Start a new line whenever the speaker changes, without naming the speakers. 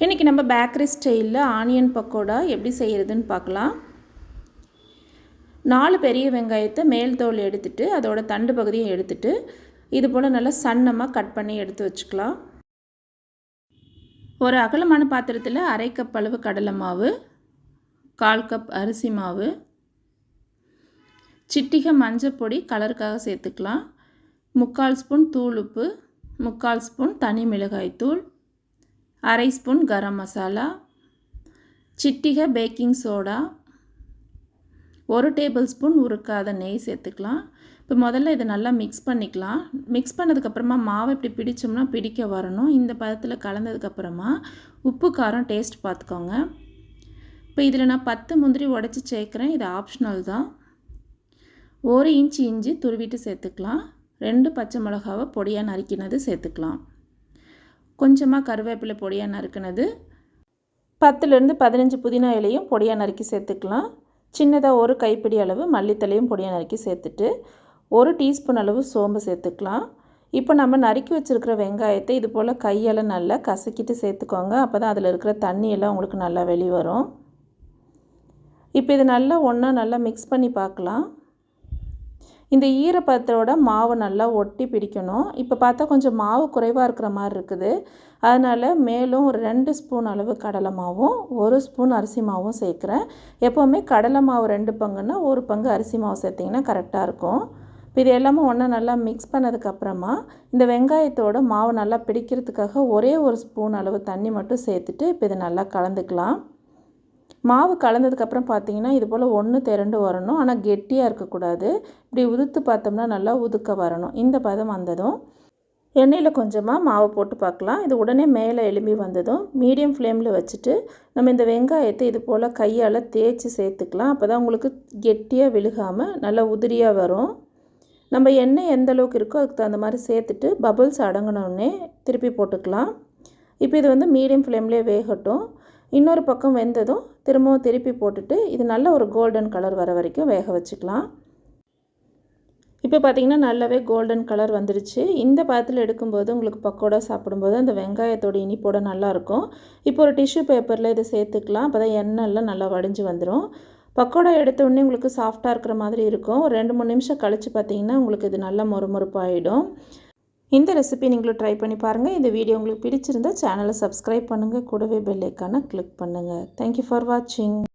இன்றைக்கி நம்ம பேக்கரி ஸ்டைலில் ஆனியன் பக்கோடா எப்படி செய்கிறதுன்னு பார்க்கலாம். நாலு பெரிய வெங்காயத்தை மேல் தோல் எடுத்துட்டு அதோட தண்டு பகுதியை எடுத்துட்டு இது போல் நல்லா சன்னமாக கட் பண்ணி எடுத்து வச்சுக்கலாம். ஒரு அகலமான பாத்திரத்தில் அரை கப் அளவு கடலை மாவு கால் கப் அரிசி மாவு சிட்டிகை மஞ்சள் பொடி கலருக்காக சேர்த்துக்கலாம். முக்கால் ஸ்பூன் தூள் உப்பு முக்கால் ஸ்பூன் தனி மிளகாய்த்தூள் அரை ஸ்பூன் கரம் மசாலா சிட்டிகை பேக்கிங் சோடா ஒரு டேபிள் ஸ்பூன் உருக்காத நெய் சேர்த்துக்கலாம். இப்போ முதல்ல இதை நல்லா மிக்ஸ் பண்ணிக்கலாம். மிக்ஸ் பண்ணதுக்கப்புறமா மாவை இப்படி பிடிச்சோம்னா பிடிக்க வரணும். இந்த பதத்தில் கலந்ததுக்கப்புறமா உப்பு காரம் டேஸ்ட் பார்த்துக்கோங்க. இப்போ இதில் நான் பத்து முந்திரி உடச்சி சேர்க்குறேன். இது ஆப்ஷனல் தான். ஒரு இன்ச் இஞ்சி துருவிட்டு சேர்த்துக்கலாம். ரெண்டு பச்சை மிளகாவை பொடியாக நறுக்கினது சேர்த்துக்கலாம். கொஞ்சமாக கருவேப்பிலை பொடியாக நறுக்கினது. பத்துலேருந்து பதினஞ்சு புதினா இலையும் பொடியாக நறுக்கி சேர்த்துக்கலாம். சின்னதாக ஒரு கைப்பிடி அளவு மல்லித்தலையும் பொடியாக நறுக்கி சேர்த்துட்டு ஒரு டீஸ்பூன் அளவு சோம்பு சேர்த்துக்கலாம். இப்போ நம்ம நறுக்கி வச்சுருக்கிற வெங்காயத்தை இது போல் கையால் நல்லா கசக்கிட்டு சேர்த்துக்கோங்க. அப்போ தான் அதில் இருக்கிற தண்ணியெல்லாம் உங்களுக்கு நல்லா வெளிவரும். இப்போ இது நல்லா ஒன்றா நல்லா மிக்ஸ் பண்ணி பார்க்கலாம். இந்த ஈரப்பதத்தோட மாவு நல்லா ஒட்டி பிடிக்கணும். இப்போ பார்த்தா கொஞ்சம் மாவு குறைவாக இருக்கிற மாதிரி இருக்குது. அதனால் மேலும் ஒரு ரெண்டு ஸ்பூன் அளவு கடலை மாவும் ஒரு ஸ்பூன் அரிசி மாவும் சேர்க்குறேன். எப்போவுமே கடலை மாவு ரெண்டு பங்குன்னா ஒரு பங்கு அரிசி மாவு சேர்த்திங்கன்னா கரெக்டாக இருக்கும். இப்போ இது எல்லாமே ஒன்றா நல்லா மிக்ஸ் பண்ணதுக்கப்புறமா இந்த வெங்காயத்தோட மாவு நல்லா பிடிக்கிறதுக்காக ஒரே ஒரு ஸ்பூன் அளவு தண்ணி மட்டும் சேர்த்துட்டு இப்போ இதை நல்லா கலந்துக்கலாம். மாவு கலந்ததுக்கப்புறம் பார்த்தீங்கன்னா இது போல் ஒன்று திரண்டு வரணும். ஆனால் கெட்டியாக இருக்கக்கூடாது. இப்படி உதுத்து பார்த்தோம்னா நல்லா உதுக்க வரணும். இந்த பதம் வந்ததும் எண்ணெயில் கொஞ்சமாக மாவு போட்டு பார்க்கலாம். இது உடனே மேலே எலும்பி வந்ததும் மீடியம் ஃப்ளேமில் வச்சுட்டு நம்ம இந்த வெங்காயத்தை இது போல் கையால் தேய்ச்சி சேர்த்துக்கலாம். அப்போ தான் உங்களுக்கு கெட்டியாக விழுகாமல் நல்லா உதிரியாக வரும். நம்ம எண்ணெய் எந்த அளவுக்கு இருக்கோ அதுக்கு தகுந்த மாதிரி சேர்த்துட்டு பபுள்ஸ் அடங்கினோடனே திருப்பி போட்டுக்கலாம். இப்போ இது வந்து மீடியம் ஃப்ளேம்லேயே வேகட்டும். இன்னொரு பக்கம் வெந்ததும் திரும்பவும் திருப்பி போட்டுட்டு இது நல்ல ஒரு கோல்டன் கலர் வர வரைக்கும் வேக வச்சுக்கலாம். இப்போ பார்த்திங்கன்னா நல்லாவே கோல்டன் கலர் வந்துருச்சு. இந்த பாத்தில் எடுக்கும்போது உங்களுக்கு பக்கோடா சாப்பிடும்போது அந்த வெங்காயத்தோட இனிப்போட நல்லாயிருக்கும் இப்போ ஒரு டிஷ்யூ பேப்பரில் இதை சேர்த்துக்கலாம். அப்போ தான் எண்ணெய்லாம் நல்லா வடிஞ்சு வந்துடும் பக்கோடா எடுத்த உடனே உங்களுக்கு சாஃப்டாக இருக்கிற மாதிரி இருக்கும். ஒரு ரெண்டு மூணு நிமிஷம் கழித்து பார்த்தீங்கன்னா உங்களுக்கு இது நல்லா மொறுமொறுப்பாகிடும் இந்த ரெசிபி நீங்களும் ட்ரை பண்ணி பாருங்கள் இந்த வீடியோ உங்களுக்கு பிடிச்சிருந்தால் சேனலை சப்ஸ்கிரைப் பண்ணுங்கள் கூடவே பெல்லைக்கான கிளிக் பண்ணுங்கள் தேங்க்யூ ஃபார் வாட்சிங்